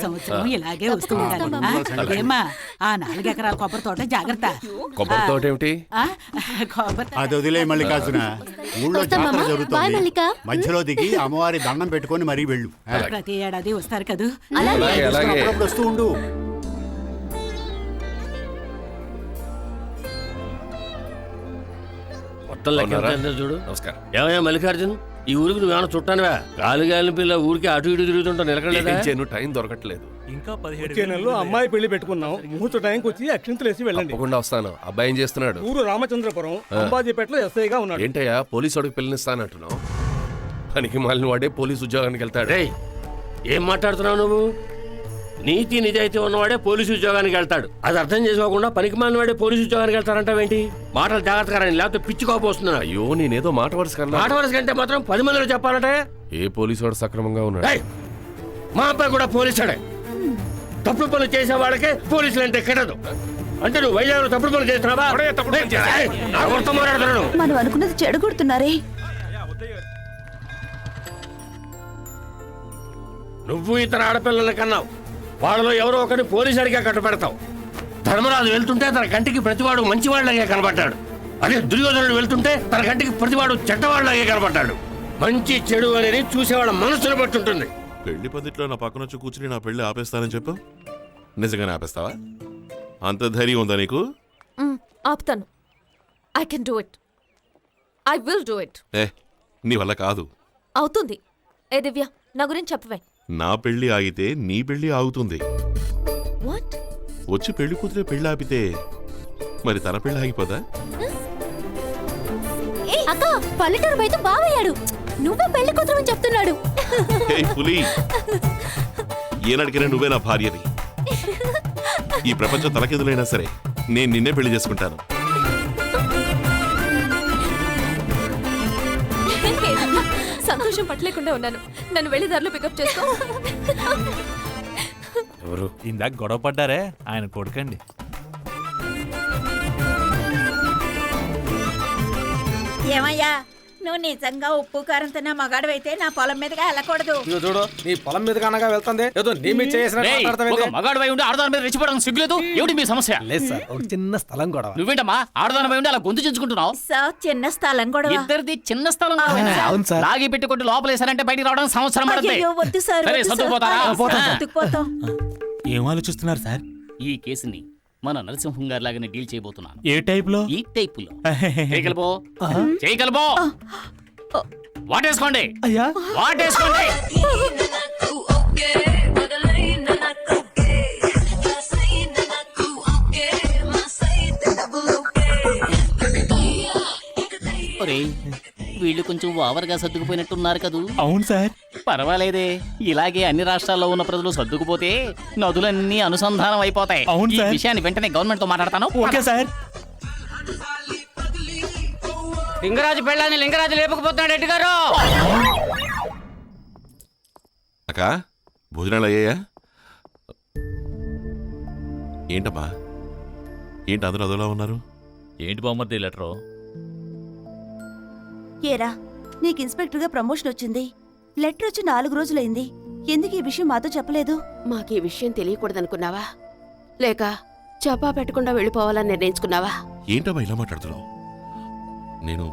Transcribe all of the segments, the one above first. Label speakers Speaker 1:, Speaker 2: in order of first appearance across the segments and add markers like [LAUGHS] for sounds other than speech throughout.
Speaker 1: సంవత్సరం ఇలాగే వస్తూ ఉండాలి ఆ, ఏమ్మా ఆ నాలుగెకరాల కొబ్బరి తోట జాగ్రత్త.
Speaker 2: కొబ్బరి తోట ఏమిటి
Speaker 1: ఆ, కొబ్బరి
Speaker 3: అది వదిలే మల్లికార్జున ఊళ్ళో
Speaker 4: వస్తాం,
Speaker 3: జాతర
Speaker 4: మామ. బాయ్,
Speaker 3: జరుగుతుంది
Speaker 4: మల్లిక.
Speaker 3: మధ్యలో దిగి అమ్మవారి దండం పెట్టుకొని మరీ వెళ్ళు.
Speaker 1: ప్రతి ఏడాది వస్తారు కదూ?
Speaker 3: వస్తూ ఉండు.
Speaker 5: మొత్తం లెక్క చూడు.
Speaker 2: నమస్కారం.
Speaker 5: ఏమయ్యా మల్లికార్జున్? ఈ ఊరికి నువ్వేమైనా చుట్టానువా? గాలి గాలిన పిల్ల ఊరికి అటు ఇటు తిరుగుతుంటా
Speaker 2: చేయను టైం దొరకట్లేదు.
Speaker 6: వచ్చే నెలలో అమ్మాయి పెళ్ళి పెట్టుకున్నాం. ముహూర్త టైంకి వచ్చి అక్షింతలు వేసి వెళ్ళండి.
Speaker 2: తప్పకుండా వస్తాను. అబ్బాయి ఏం చేస్తున్నాడు?
Speaker 6: ఊరు రామచంద్రపురం అంబాజీపేటలో ఎస్ఐగా ఉన్నాడు.
Speaker 2: ఏంటయ్యా పోలీసు వాడికి పిల్లనిస్తానంటున్నావు? పనికి మాలిన వాడే పోలీసు ఉద్యోగానికి వెళ్తాడు.
Speaker 5: ఏం మాట్లాడుతున్నావు నువ్వు? నీతి నిజాయితీ ఉన్నవాడే పోలీసు ఉద్యోగానికి వెళ్తాడు. అది అర్థం చేసుకోకుండా పనికి మాలిన వాడే పోలీసు ఉద్యోగానికి వెళ్తారంటావేంటి మాటలు జాగ్రత్తగా లేకపోతే పిచ్చి కోపొస్తున్నావు
Speaker 2: అయ్యో నేనేదో మాట వరుస కన్నా.
Speaker 5: మాట వరుస కంటే మాత్రం పది మందిలో చెప్పాలంటే?
Speaker 2: ఏ పోలీసు వాడు సక్రమంగా ఉన్నాడు?
Speaker 5: ఏయ్, మా అబ్బాయి కూడా పోలీసాడే. తప్పుడు పనులు చేసే వాళ్ళకే పోలీసులు అంటే కిడదు. అంటే నువ్వు వైజాగ్లో తప్పుడు పనులు చేస్తున్నావా?
Speaker 2: ఎవడయ్యా తప్పుడు పనులు చేసేది?
Speaker 5: ఏయ్, నా కొడుతో మాట్లాడుతున్నాను
Speaker 4: మనం అనుకున్నది చెడగొడుతున్నారే.
Speaker 5: నువ్వు ఇతర ఆడపిల్లల్ని కన్నావు. వాళ్ళలో ఎవరో ఒకరిని పోలీసుడిగా కట్టబెడతావు. ధర్మరాజు వెళ్తుంటే తన కంటికి ప్రతివాడు మంచివాళ్ళగా కనబడ్డాడు. అదే దుర్యోధనుడు వెళ్తుంటే తన కంటికి ప్రతివాడు చెడ్డవాళ్ళగా కనబడ్డాడు. మంచి చెడు అనేది చూసేవాళ్ళ మనసును బట్టి ఉంటుంది
Speaker 7: పెళ్ళి పద్ధతిలో నా పక్కన వచ్చి కూర్చుని నా పెళ్ళి ఆపేస్తానని చెప్పు. నిజంగానే ఆపేస్తావా? అంత ధైర్యం ఉందా నీకు?
Speaker 8: ఆపుతాను. I can do it I will do it
Speaker 7: ఏ నీ వల్ల కాదు.
Speaker 8: అవుతుంది. ఏ దివ్య నా గురించి చెప్పవే.
Speaker 7: నా పెళ్ళి ఆగితే నీ పెళ్ళి ఆగుతుంది. వచ్చి పెళ్ళి కూతురే పెళ్ళి ఆపితే మరి తన పెళ్ళి ఆగిపోదా?
Speaker 4: అక్క పల్లెటూరు బయట బావయ్యాడు. నువ్వే పెళ్ళి కూతురు అని చెప్తున్నాడు.
Speaker 7: పులి. ఏనాడికైనా నువ్వే నా భార్యవి. ఈ ప్రపంచం తలకిందులైనా సరే నేను నిన్నే పెళ్ళి చేసుకుంటాను.
Speaker 8: సంతోషం పట్టలేకుండా ఉన్నాను. నన్ను వెళ్ళి దారిలో పికప్ చేసుకో.
Speaker 2: ఎవరు?
Speaker 9: ఇందాక గొడవ పడ్డారే? ఆయన కొడుకండి.
Speaker 1: ఏమయ్యా? నువ్వు నిజంగా ఉప్పు కారం తిన్న మగాడివైతే నా పొలం మీదగా వెళ్ళకూడదు.
Speaker 6: ఇదిగో చూడు నీ పొలం మీద కనగా వెళ్తుంది. ఏదో నీ మీద చేసిన
Speaker 9: ఒక మగాడు ఉండి ఆడదాని మీద రెచ్చిపోవడం సిగ్గులేదు? ఏమిటి మీ సమస్య?
Speaker 6: లేదు సార్ ఒక చిన్న స్థలం గొడవ.
Speaker 9: నువ్వేంటమ్మా ఆడదాని ఉండి అలా గొంతు చించుకుంటున్నావు?
Speaker 1: సార్ చిన్న స్థలం కూడా
Speaker 9: ఇద్దరిది చిన్న స్థలం కావాలి.
Speaker 6: అవును? సార్.
Speaker 9: లాగి పెట్టి కొట్టి లోపలేసారంటే బయటికి రావడానికి సంవత్సరం పడుతుంది.
Speaker 1: అయ్యో వద్దు సార్
Speaker 9: సరే,
Speaker 1: వద్దు సార్.
Speaker 9: సర్దుకుపోతారా?
Speaker 1: సర్దుకుపోతాం.
Speaker 9: ఏం ఆలోచిస్తున్నారు సార్? ఈ కేసుని మన నరసింహం గారి లాగానే డీల్ చేయబోతున్నాను.
Speaker 10: ఏ టైప్లో
Speaker 9: ఈ టైపులో. [LAUGHS] చేయగలబో చేయగలబో వాటేసుకోండి.
Speaker 10: అయ్యా.
Speaker 9: వాటేసుకోండి. వీళ్ళు కొంచెం ఓవర్గా సర్దుకుపోయినట్టున్నారు కదూ.
Speaker 10: అవును సార్.
Speaker 9: పర్వాలేదే. ఇలాగే అన్ని రాష్ట్రాల్లో ఉన్న ప్రజలు సర్దుకుపోతే నదులన్నీ అనుసంధానం అయిపోతాయి.
Speaker 10: అవును
Speaker 9: ఈ
Speaker 10: సార్.
Speaker 9: విషయాన్ని వెంటనే గవర్నమెంట్తో మాట్లాడతాను.
Speaker 10: Okay sir.
Speaker 9: లింగరాజు పెళ్ళాన్ని లింగరాజు లేపకపోతున్నాడు ఎడ్డి గారు.
Speaker 7: అక్క భోజనాలు అయ్యాయా? ఏంటమ్మా? ఏంటి అందరూ అదోలా ఉన్నారు?
Speaker 9: ఏంటి బామ్మర్ది లెటరు?
Speaker 4: ఏరా నీకు ఇన్స్పెక్టర్గా ప్రమోషన్ వచ్చింది. లెటర్ వచ్చి నాలుగు రోజులైంది. ఎందుకు ఈ విషయం మాతో చెప్పలేదు?
Speaker 8: మాకు ఈ విషయం తెలియకూడదనుకున్నావా? లేక చెప్పా పెట్టకుండా వెళ్ళిపోవాలని నిర్ణయించుకున్నావా?
Speaker 7: ఏంటమ్మా ఇలా మాట్లాడుతున్నావు? నేను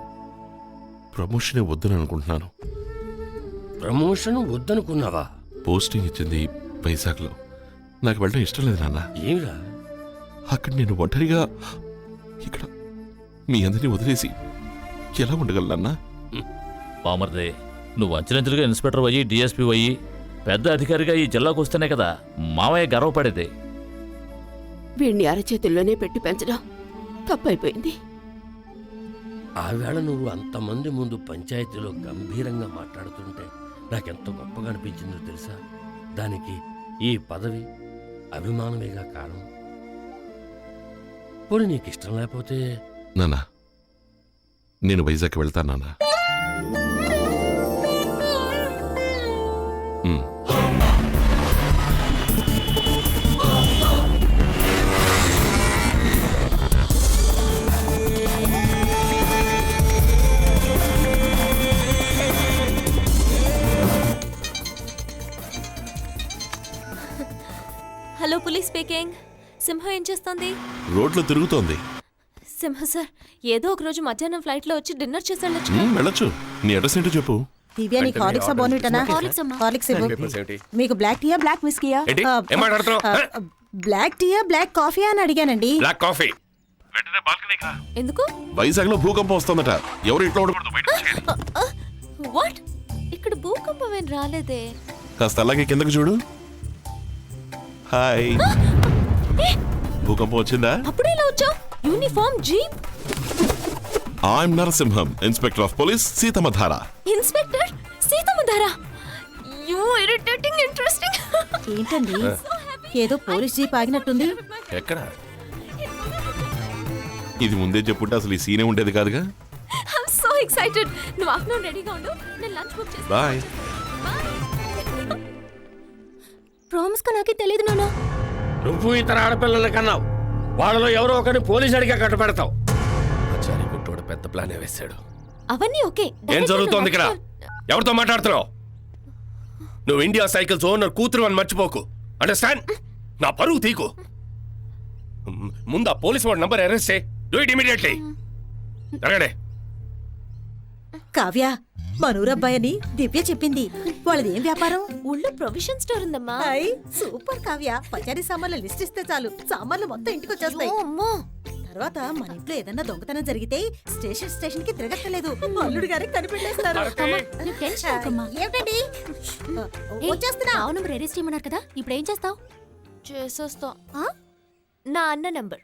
Speaker 7: ప్రమోషనే వద్దని అనుకుంటున్నాను
Speaker 5: ప్రమోషన్ వద్దనుకున్నావా?
Speaker 7: పోస్టింగ్ ఇచ్చింది వైజాగ్లో. నాకు వెళ్ళడం ఇష్టం లేదు నాన్న.
Speaker 5: ఏమిరా?
Speaker 7: అక్కడ నేను ఒంటరిగా ఇక్కడ మీ అందరినీ వదిలేసి ఎలా ఉండగలనన్నా
Speaker 9: బామర్దే. నువ్వు అంచెలంచెలుగా ఇన్స్పెక్టర్ అయ్యి డిఎస్పీ అయ్యి పెద్ద అధికారిగా ఈ జిల్లాకు వస్తేనే కదా మామయ్య గర్వపడేది.
Speaker 8: వీణ్ణి అరచేతుల్లోనే పెట్టి పెంచడం తప్పైపోయింది.
Speaker 5: ఆ వేళ నువ్వు అంతమంది ముందు పంచాయతీలో గంభీరంగా మాట్లాడుతుంటే నాకెంత గొప్పగా అనిపించిందో తెలుసా? దానికి ఈ పదవి అభిమానమేగా కారణం? పోనీ నీకు ఇష్టం లేకపోతే
Speaker 7: నాన్న నేను వైజాగ్ వెళ్తాను నాన్న um.
Speaker 8: Hello police speaking Simha ఏం చేస్తోంది?
Speaker 7: రోడ్లో తిరుగుతోంది.
Speaker 8: సింహ సార్ ఏదో ఒక రోజు మధ్యాహ్నం ఫ్లైట్లో వచ్చి డిన్నర్ చేసి వెళ్ళొచ్చు
Speaker 7: మ్, వెళ్ళొచ్చు. నీ అడ్రస్ ఏంటో చెప్పు.
Speaker 11: దివ్య నీకు హార్లిక్స్ బోన్విటనా?
Speaker 8: హార్లిక్స్ అమ్మా.
Speaker 11: హార్లిక్స్ ఇవ్వు. మీకు బ్లాక్ టీయా బ్లాక్ విస్కీయా?
Speaker 2: ఏంటి? ఏం మాట్లాడుతున్నావ్? హ?
Speaker 11: బ్లాక్ టీయా బ్లాక్ కాఫీయా అని అడిగానండి.
Speaker 2: Black coffee.
Speaker 8: ఎందుకు?
Speaker 7: వైజాగ్లో భూకంపం వస్తుందట. ఎవరు ఇంట్లో ఉండకూడదు బయట వచ్చేయండి.
Speaker 8: వాట్? ఇక్కడ భూకంపం ఏం రాలేదే.
Speaker 7: కాస్త అలాగే కిందకు చూడు. హాయ్. భూకంపం వచ్చిందా?
Speaker 8: అప్పుడే ఇలా వచ్చావు? Uniform jeep?
Speaker 7: I'm Narasimham inspector of police Seethammadhara
Speaker 8: inspector Seethammadhara you irritating interesting
Speaker 11: ఏంటండి [LAUGHS] ఏదో పోలీస్ జీప్ ఆగినట్టుంది.
Speaker 2: ఎక్కడ?
Speaker 7: ఇది ముందే చెప్పుంటే అసలు ఈ సీనే ఉండేది కాదుగా?
Speaker 8: ఐమ్ సో ఎక్సైటెడ్ నువ్వు ఆఫ్టర్నూన్ రెడీగా ఉండు. నేను లంచ్ బుక్ చేస్తాను
Speaker 7: బాయ్
Speaker 8: ప్రామిస్గా నాకే తెలియదు నాన్న.
Speaker 5: నువ్వు ఇతర ఆడపిల్లల్ని కన్నావు. వాళ్ళలో ఎవరో ఒకరిని పోలీసు అడిగా
Speaker 2: గుట్టోడు పెద్ద ప్లానే వేశాడు.
Speaker 8: అవన్నీ ఓకే.
Speaker 2: ఏం జరుగుతోంది ఇక్కడ? ఎవరితో మాట్లాడుతున్నావు? నువ్వు ఇండియా సైకిల్స్ ఓనర్ కూతురు అని మర్చిపోకు. అండర్స్టాండ్ నా పరువు తీకు. ముందు ఆ పోలీస్ వాడి నంబర్ అరెస్ట్ చేయి. డూ ఇట్ ఇమీడియట్లీ జరగడే
Speaker 11: కావ్య మనూరబ్బాయి అని దివ్య చెప్పింది. వాళ్ళది ఏం వ్యాపారం?
Speaker 8: ఊళ్ళో ప్రొవిజన్ స్టోర్ ఉందమ్మా.
Speaker 11: సూపర్ కావ్య. పచారీ సామాన్లు లిస్ట్ ఇస్తే చాలు. సామాన్లు మొత్తం ఇంటికి వచ్చేస్తాయి. తర్వాత మన ఇంట్లో ఏదన్నా దొంగతనం జరిగితే స్టేషన్ స్టేషన్కి తిరగక్కర్లేదు. అల్లుడు గారికి కనిపెట్టేస్తారు.
Speaker 8: నువ్వు టెన్షన్ అవ్వకమ్మా.
Speaker 11: ఏమిటండి?
Speaker 8: ఏయ్,
Speaker 11: వచ్చేస్తున్నా.
Speaker 8: నా నంబర్ అరెస్ట్ చేయమన్నారు కదా. ఇప్పుడు ఏం చేస్తావు? చేసేస్తా. నా అన్న నంబర్.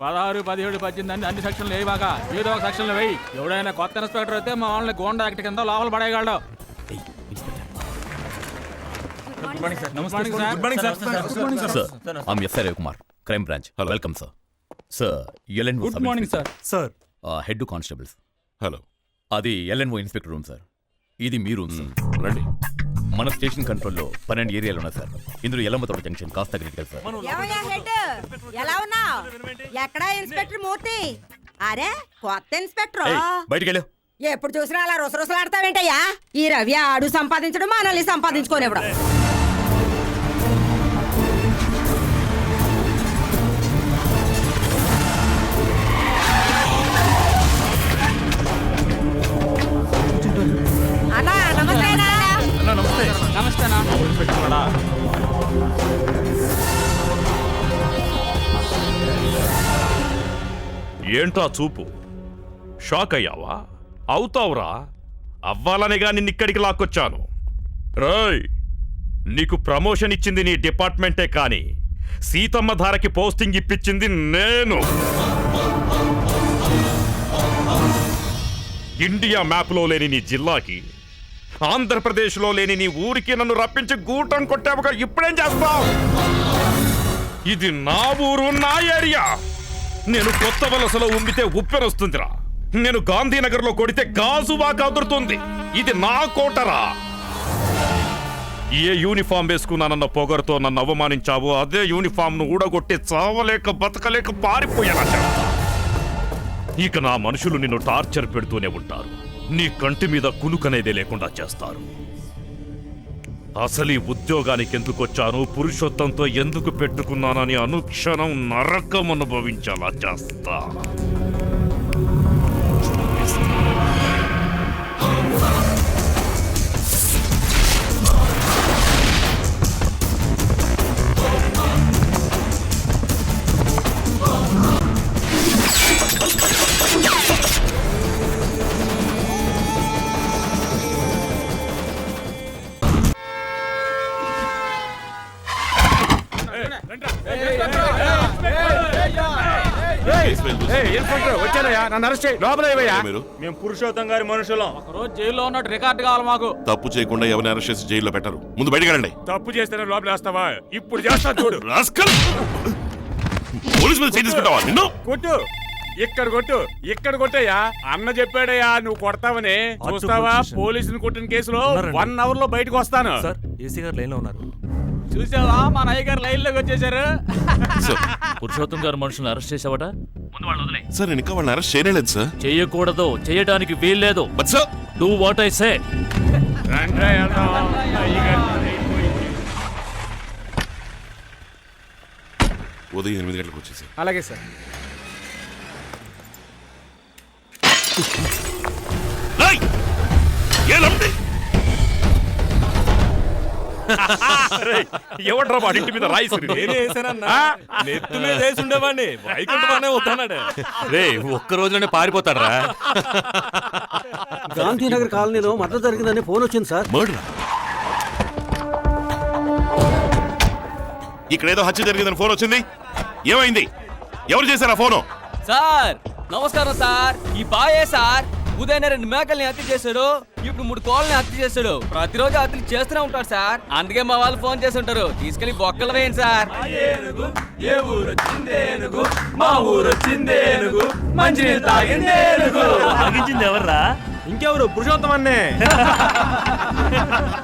Speaker 12: పదహారు పదిహేడు పద్దెనిమిది అన్ని అన్ని సెక్షన్లు వేయబాక ఏదో ఒక సెక్షన్లు వేయి. ఎవడైనా కొత్త ఇన్స్పెక్టర్ అయితే మా వాళ్ళని గోండా యాక్ట్ కింద లోపల పడేయగలడు. Good morning sir good morning sir
Speaker 9: sir I'm SR Ravikumar crime branch welcome sir sir LNO
Speaker 12: good morning sir sir
Speaker 9: head constables
Speaker 7: hello
Speaker 9: అది ఎల్ఎన్ఓ ఇన్స్పెక్టర్ రూమ్ సార్ ఇది మీ రూమ్ సార్
Speaker 7: రండి.
Speaker 9: మన స్టేషన్ కంట్రోల్లో పన్నెండు ఏరియాలు ఉన్నాయి సార్. ఇందులో ఎల్లమ్మతోట జంక్షన్ కాస్త క్రిటికల్ సార్.
Speaker 13: ఎలా ఉన్నావు? ఎక్కడా ఇన్స్పెక్టర్ మూర్తి? అరే కొత్త ఇన్స్పెక్టర్.
Speaker 9: బయటికి వెళ్ళు.
Speaker 13: ఎప్పుడు చూసినా అలా రుసరుసలాడతావేంటయ్యా? ఈ రవి ఆడు సంపాదించడం మనల్ని సంపాదించుకోనివ్వడం.
Speaker 12: నమస్తే
Speaker 14: ఏంటా చూపు? షాక్ అయ్యావా? అవుతావురా? అవ్వాలనిగా నిన్నిక్కడికి లాక్కొచ్చాను. రాయ్ నీకు ప్రమోషన్ ఇచ్చింది నీ డిపార్ట్మెంటే కానీ సీతమ్మ ధారకి పోస్టింగ్ ఇప్పించింది నేను. ఇండియా మ్యాప్లో లేని నీ జిల్లాకి ఆంధ్రప్రదేశ్లో లేని నీ ఊరికి నన్ను రప్పించి గూటం కొట్టావుగా ఇప్పుడేం చేస్తావు? ఇది నా ఊరు నా ఏరియా. నేను కొత్త వలసలో ఉమ్మితే ఉప్పెనొస్తుందిరా నేను గాంధీనగర్లో కొడితే గాజువా అదురుతుంది. ఇది నా కోటరా. ఏ యూనిఫామ్ వేసుకున్నానన్న పొగరుతో నన్ను అవమానించావో అదే యూనిఫామ్ను ఊడగొట్టి చావలేక బతకలేక పారిపోయేలా ఇక నా మనుషులు నిన్ను టార్చర్ పెడుతూనే ఉంటారు. నీ కంటి మీద కునుకనేదే లేకుండా చేస్తారు. అసలు ఈ ఉద్యోగానికి ఎందుకు వచ్చాను పురుషోత్తంతో ఎందుకు పెట్టుకున్నానని అనుక్షణం నరకం అనుభవించేలా చేస్తా.
Speaker 12: వచ్చానయ్యా నన్ను అరెస్ట్ చేయి. లోపల ఏవయ్యా
Speaker 7: మీరు
Speaker 12: మేము పురుషోత్తం గారి మనుషులం. ఒక రోజు జైల్లో ఉన్నట్టు రికార్డు కావాలి మాకు.
Speaker 7: తప్పు చేయకుండా ఎవరిని అరెస్ట్ చేసి జైల్లో పెట్టరు. ముందు బయటికి రండి
Speaker 12: తప్పు చేస్తేనే లోపల వేస్తావా? ఇప్పుడు చేస్తా చూడు.
Speaker 7: రాస్కల్! పోలీసు మీద నిన్ను?
Speaker 12: కొట్టు. ఇక్కడ కొట్టు. ఇక్కడ కొట్టయ్యా. అన్న చెప్పాడయ్యా నువ్వు కొడతావని. చూస్తావా? పోలీసుని కొట్టిన కేసులో వన్ అవర్లో బయటకు వస్తాను.
Speaker 15: సార్ ఏసీ గారు లైన్లో ఉన్నారు.
Speaker 12: చూసావా? మా నాయ్య గారు లైన్లోకి వచ్చేసారు.
Speaker 7: సార్
Speaker 16: పురుషోత్తం గారు మనుషులను అరెస్ట్ చేసావట? ముందు వాళ్ళు వదిలే.
Speaker 7: సార్ నేను ఇంకా వాళ్ళని అరెస్ట్ చేయలేదు సార్.
Speaker 16: చేయకూడదు. చేయడానికి వీల్లేదు.
Speaker 7: But sir
Speaker 16: do what I say.
Speaker 7: ఉదయం ఎనిమిది గంటలకు వచ్చేసి
Speaker 12: అలాగే సార్.
Speaker 17: ఎవడ్రా వాడి ఇంటి మీద రాయిసి
Speaker 15: నెత్తి మీద వేసి ఉండేవాడిని. వైకుంఠమానే వద్దన్నాడు. రే ఒక్క రోజులోనే పారిపోతాడరా.
Speaker 12: గాంధీనగర్ కాలనీలో మద్దతు జరిగిందని ఫోన్ వచ్చింది సార్.
Speaker 7: మర్డర్? ఇక్కడ ఏదో హత్య జరిగిందని ఫోన్ వచ్చింది. ఏమైంది? ఎవరు చేశారా ఫోను?
Speaker 15: సార్ నమస్కారం సార్. ఈ బాయే సార్. ఉదయం రెండు మేకల్ని హత్య చేశాడు ఇప్పుడు మూడు కోళ్ళని హత్య చేశాడు. ప్రతిరోజు హత్యలు చేస్తూనే ఉంటాడు సార్. అందుకే మా వాళ్ళు ఫోన్ చేసి ఉంటారు. తీసుకెళ్ళి బొక్కలు వేయండి సార్.
Speaker 12: ఏ ఊరు మా ఊరు మంచి తాగిందేనుగు
Speaker 15: ఎవర్రా?
Speaker 12: ఇంకెవరు? పురుషోత్తమన్నే. [LAUGHS]